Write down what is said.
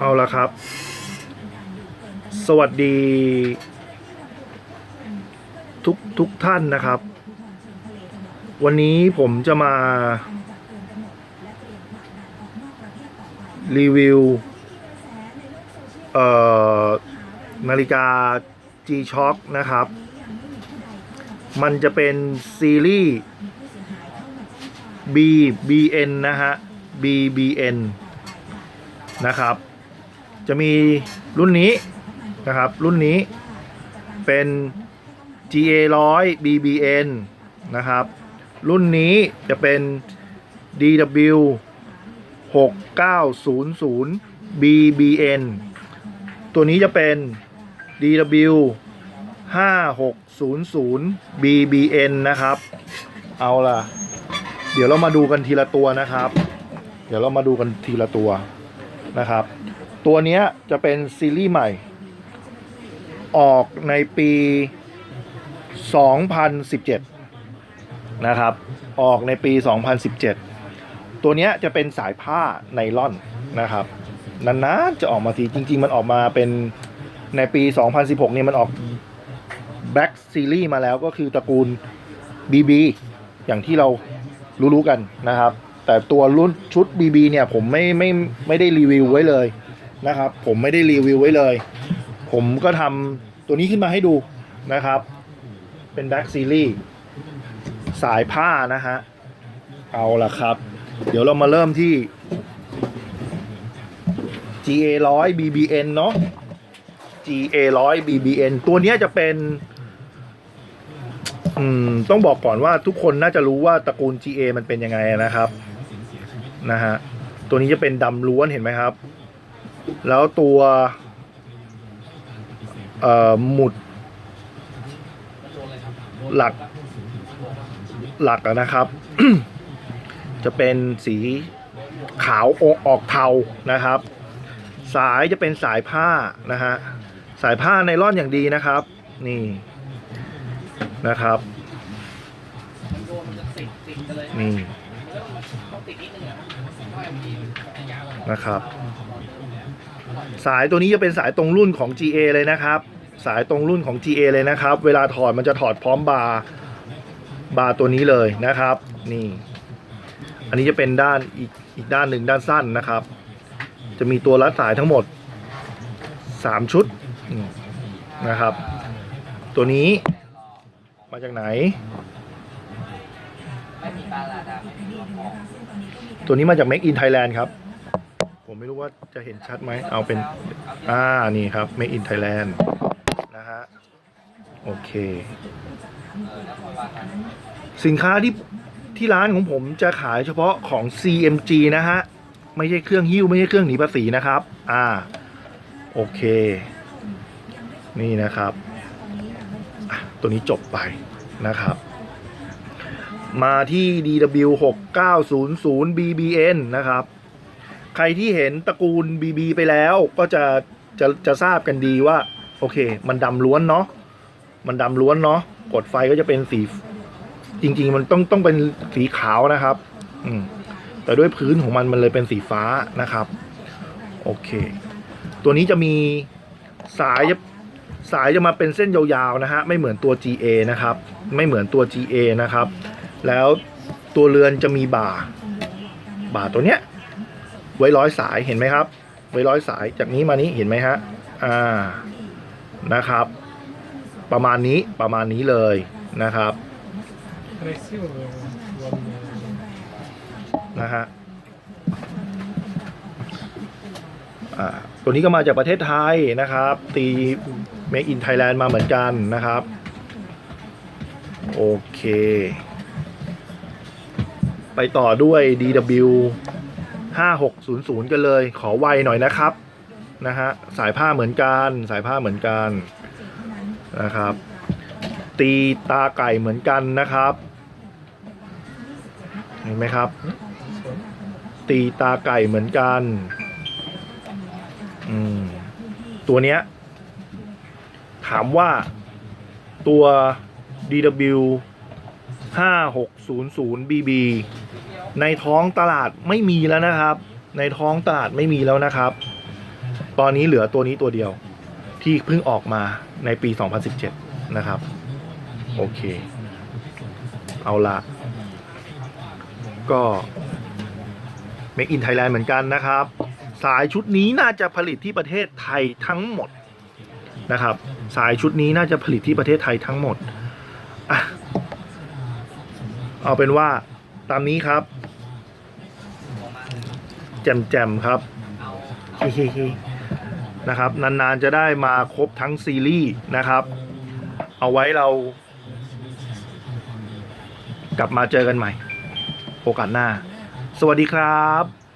เอาละครับ สวัสดี ทุกทุกท่านนะครับ วันนี้ผมจะมา รีวิว เอ่อ นาฬิกา G-Shock นะครับ มันจะเป็นซีรีส์ BBN นะฮะ BBN นะครับ จะมีรุ่นนี้นะครับ รุ่นนี้เป็น GA 100 BBN นะครับ รุ่นนี้จะเป็น DW 6900 BBN ตัวนี้จะเป็น DW 5600 BBN นะครับ เอาล่ะ เดี๋ยวเรามาดูกันทีละตัวนะครับ เดี๋ยวเรามาดูกันทีละตัวนะครับ ตัวเนี้ยจะเป็นซีรีส์ใหม่ ออกในปี 2017 นะครับ ออกในปี 2017 ตัวเนี้ยจะเป็นสายผ้าไนล่อนนะครับนานๆจะออกมาทีจริง ๆ มันออกมาเป็นในปี 2016 เนี่ยมันออก Black Series มาแล้วก็คือตระกูล BB อย่างที่เรารู้ๆกันนะครับ แต่ตัวรุ่นชุด BB เนี่ยผมไม่ไม่ไม่ได้รีวิวไว้เลย นะครับ ผมไม่ได้รีวิวไว้เลย ผมก็ทำตัวนี้ขึ้นมาให้ดูนะครับ เป็น Black Series สายผ้านะฮะ เอาละครับ เดี๋ยวเรามาเริ่มที่ GA 100 BBN เนาะ GA 100 BBN ตัวนี้จะเป็นอืมต้องบอกก่อนว่าทุกคนน่าจะรู้ว่าตระกูล GA มันเป็นยังไงนะครับ นะฮะ ตัวนี้จะเป็นดำล้วนเห็นไหมครับ แล้วตัวเอ่อหมุดหลักหลักนะครับ จะเป็นสีขาวอออกเทานะครับ สายจะเป็นสายผ้านะฮะสายผ้าไนล่อนอย่างดีนะครับ นี่นะครับนี่นะครับ สายตัวนี้จะเป็นสายตรงรุ่นของ GA เลยนะครับ สายตรงรุ่นของ GA เลยนะครับ เวลาถอดมันจะถอดพร้อมบาร์บาร์ตัวนี้เลยนะครับ นี่ อันนี้จะเป็นด้านอีกอีกด้านหนึ่งด้านสั้นนะครับ จะมีตัวรัดสายทั้งหมด 3 ชุดนะครับ ตัวนี้มาจากไหน ตัวนี้มาจาก Make in Thailand ครับ ผมไม่รู้ว่าจะเห็นชัดไหมเอาเป็น อ่า นี่ครับ Make in Thailand นะฮะ โอเค สินค้าที่ที่ร้านของผมจะขายเฉพาะของ CMG นะฮะ ไม่ใช่เครื่องหิ้ว ไม่ใช่เครื่องหนีภาษีนะครับ อ่า โอเค นี่นะครับ ตัวนี้จบไปนะครับมาที่ DW 6900 BBN นะครับ ใครที่เห็นตระกูล BB ไปแล้วก็จะจะจะทราบกันดีว่า โอเค มันดำล้วนเนาะมันดำล้วนเนาะกดไฟก็จะเป็นสี จริง ๆ มันต้องต้องเป็นสีขาวนะครับ อืมแต่ด้วยพื้นของมันมันเลยเป็นสีฟ้านะครับ โอเค ตัวนี้จะมีสายจะสายจะมาเป็นเส้นยาวๆนะฮะไม่เหมือนตัว GA นะครับ ไม่เหมือนตัว GA นะครับ แล้วตัวเรือนจะมีบ่าบ่าตัวเนี้ย ไว้ร้อยสายเห็นไหมครับ ไว้ร้อยสายจากนี้มานี้เห็นไหมฮะอ่านะครับ ประมาณนี้ประมาณนี้เลยนะครับนะฮะตัวนี้ก็มาจากประเทศไทยนะครับ ตี Make in ไทยแลนด์มาเหมือนกันนะครับ โอเค ไปต่อด้วย DW 5600 กันเลย ขอไวหน่อยนะครับนะฮะสายผ้าเหมือนกัน สายผ้าเหมือนกันนะครับ ตีตาไก่เหมือนกันนะครับ เห็นไหมครับ ตีตาไก่เหมือนกันอืมตัวเนี้ยถามว่าตัว DW 5600 BB ในท้องตลาดไม่มีแล้วนะครับ ในท้องตลาดไม่มีแล้วนะครับ ตอนนี้เหลือตัวนี้ตัวเดียว ที่เพิ่งออกมาในปี 2017 นะครับ โอเค เอาละ ก็ Make in Thailand เหมือนกันนะครับ สายชุดนี้น่าจะผลิตที่ประเทศไทยทั้งหมดนะครับ สายชุดนี้น่าจะผลิตที่ประเทศไทยทั้งหมดอะ เอาเป็นว่าตามนี้ครับ แจมๆครับนะครับ นาน ๆ จะได้มาครบทั้งซีรีส์นะครับ เอาไว้เรา กลับมาเจอกันใหม่ โอกาสหน้า สวัสดีครับ